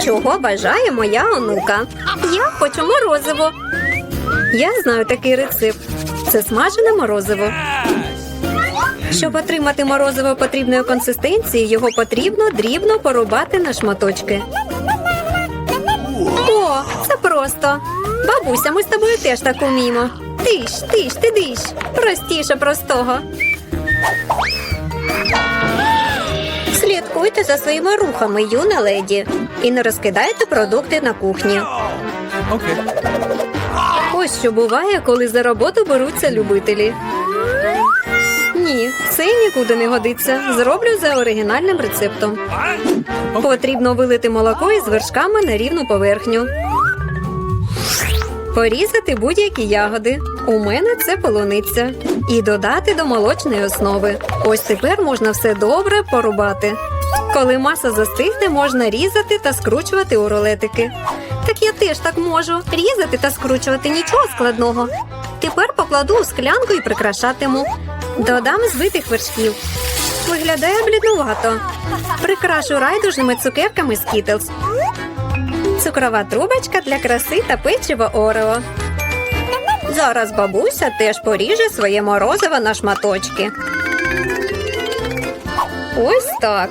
Чого бажає моя онука? Я хочу морозиво. Я знаю такий рецепт. Це смажене морозиво. Щоб отримати морозиво потрібної консистенції, його потрібно дрібно порубати на шматочки. О, це просто. Бабуся, ми з тобою теж так уміємо. Тиш, тиш, ти диш. Простіше простого. Слідкуйте за своїми рухами, юна леді, і не розкидайте продукти на кухні. Okay. Ось що буває, коли за роботу беруться любителі. Ні, це нікуди не годиться. Зроблю за оригінальним рецептом. Потрібно вилити молоко із вершками на рівну поверхню. Порізати будь-які ягоди. У мене це полуниця. І додати до молочної основи. Ось тепер можна все добре порубати. Коли маса застигне, можна різати та скручувати у рулетики. Так я теж так можу. Різати та скручувати нічого складного. Тепер покладу у склянку і прикрашатиму. Додам збитих вершків. Виглядає бліднувато. Прикрашу райдужними цукерками Skittles. Цукрова трубочка для краси та печиво Орео. Зараз бабуся теж поріже своє морозиво на шматочки. Ось так.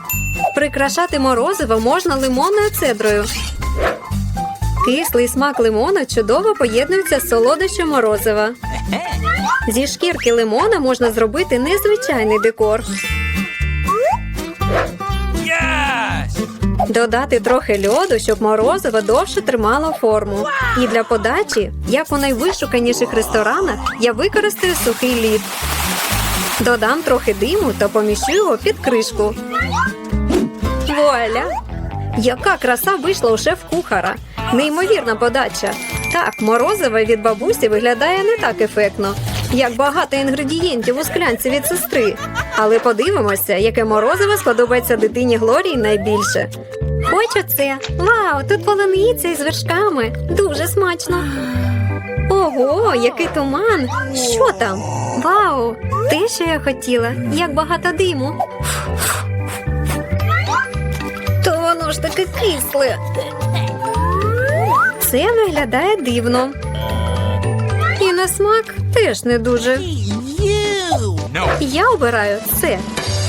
Прикрашати морозиво можна лимонною цедрою. Кислий смак лимона чудово поєднується з солодощем морозива. Зі шкірки лимона можна зробити незвичайний декор. Додати трохи льоду, щоб морозиво довше тримало форму. І для подачі, як у найвишуканіших ресторанах, я використаю сухий лід. Додам трохи диму та поміщу його під кришку. Вуаля! Яка краса вийшла у шеф-кухара! Неймовірна подача. Так, морозиво від бабусі виглядає не так ефектно, як багато інгредієнтів у склянці від сестри. Але подивимося, яке морозиво сподобається дитині Глорії найбільше. Хочу це. Вау, тут полуниця із вершками. Дуже смачно. Ого, який туман! Що там? Вау! Те, що я хотіла, як багато диму. То воно ж таке кисле. Це виглядає дивно. І на смак теж не дуже. Я обираю це.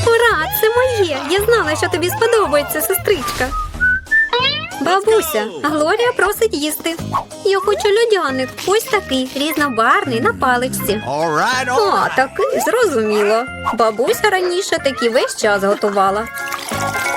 Ура, це моє! Я знала, що тобі сподобається, сестричка. Бабуся, Глорія просить їсти. Я хочу льодяник. Ось такий різнобарний на паличці. All right, all О, такий зрозуміло. Бабуся раніше такі весь час готувала.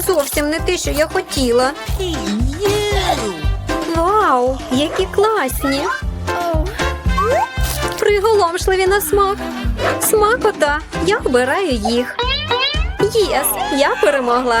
Зовсім не те, що я хотіла. Вау, які класні! Приголомшливі на смак. Смакота, я обираю їх. Єс, я перемогла.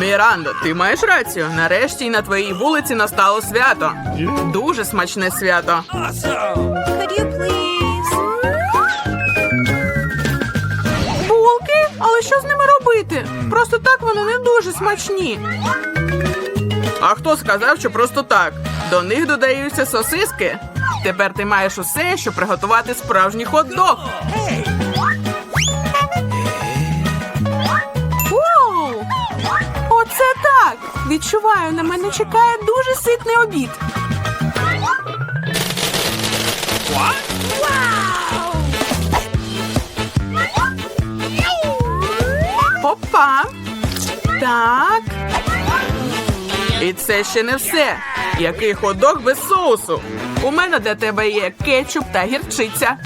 Мірандо, ти маєш рацію. Нарешті на твоїй вулиці настало свято. Дуже смачне свято. Could you please? Булки? Але що з ними робити? Просто так вони не дуже смачні. А хто сказав, що просто так? До них додаються сосиски. Тепер ти маєш усе, щоб приготувати справжній хот-дог. Воу! Відчуваю, на мене чекає дуже ситний обід. Опа. Так. І це ще не все. Який ходок без соусу. У мене для тебе є кетчуп та гірчиця.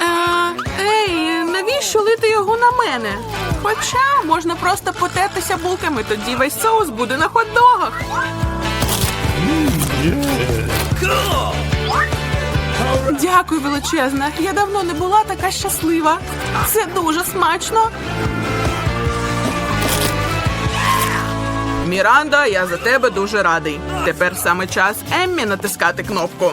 Е, ей, навіщо лити його на мене? Хоча можна просто потертися булками, тоді весь соус буде на хот-догах. Дякую, величезна. Я давно не була така щаслива. Це дуже смачно. Міранда, я за тебе дуже радий. Тепер саме час Еммі натискати кнопку.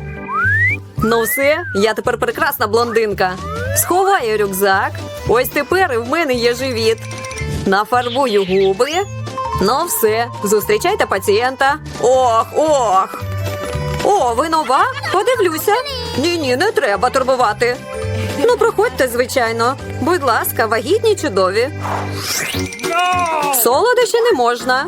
Ну все, я тепер прекрасна блондинка. Сховаю рюкзак. Ось тепер і в мене є живіт. Нафарбую губи. Ну все, зустрічайте пацієнта. Ох, ох. О, ви нова? Подивлюся. Ні, ні, не треба турбувати. Ну, проходьте, звичайно. Будь ласка, вагітні чудові. Солодощі не можна.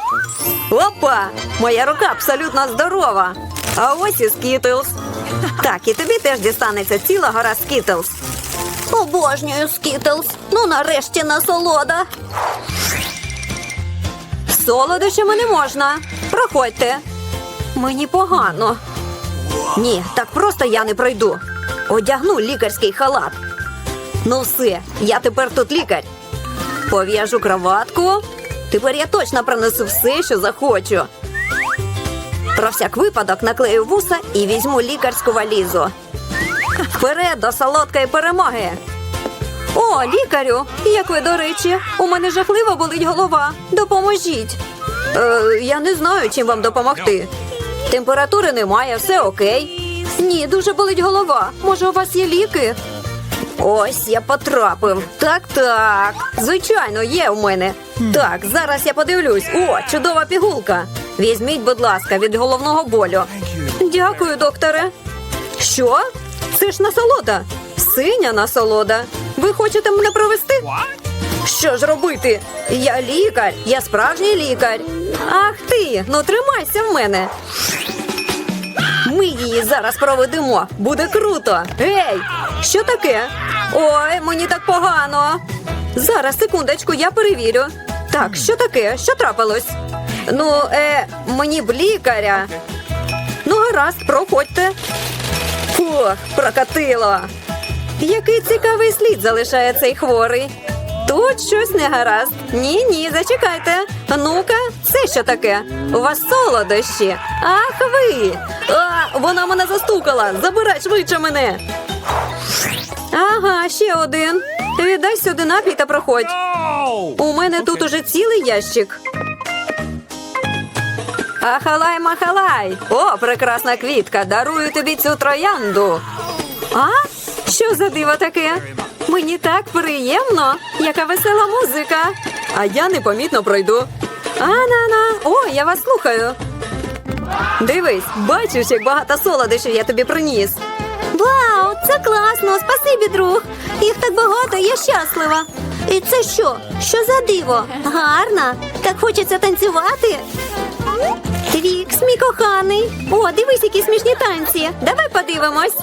Опа! Моя рука абсолютно здорова. А ось і скітлз. Так, і тобі теж дістанеться ціла гора скітлз. Обожнюю скітлз. Ну нарешті насолода. Солодощами не можна. Проходьте. Мені погано. Ні, так просто я не пройду. Одягну лікарський халат. Ну все, я тепер тут лікар. Пов'яжу кроватку. Тепер я точно пронесу все, що захочу. Про всяк випадок наклею вуса і візьму лікарську валізу. Вперед до солодкої перемоги. О, лікарю! Як ви, до речі, у мене жахливо болить голова. Допоможіть. Е, я не знаю, чим вам допомогти. Температури немає, все окей. Ні, дуже болить голова. Може, у вас є ліки? Ось я потрапив. Так, так. Звичайно, є у мене. Так, зараз я подивлюсь. О, чудова пігулка. Візьміть, будь ласка, від головного болю. Дякую, докторе. Що? Це ж насолода. Синя насолода. Ви хочете мене провести? Що ж робити? Я лікар, я справжній лікар. Ах ти, ну тримайся в мене. Ми її зараз проведемо. Буде круто. Гей, що таке? Ой, мені так погано. Зараз, секундочку, я перевірю. Так, що таке? Що трапилось? Ну, е, мені б лікаря. Ну, гаразд, проходьте. Фух, прокатило. Який цікавий слід залишає цей хворий. Тут щось не гаразд. Ні, ні, зачекайте. Ну-ка, це що таке? У вас солодощі. Ах ви. А, вона мене застукала. Забирай швидше мене. Ага, ще один. Віддай сюди напій та проходь. У мене тут уже цілий ящик. Ахалай махалай! О, прекрасна квітка! Дарую тобі цю троянду. А? Що за диво таке? Мені так приємно, яка весела музика. А я непомітно пройду. А-на-на, о, я вас слухаю. Дивись, бачиш, як багато солодощів я тобі приніс. Вау, це класно! Спасибі, друг. Їх так багато, я щаслива. І це що? Що за диво? Гарна. Так хочеться танцювати. Твікс, мій коханий. О, дивись, які смішні танці. Давай подивимось.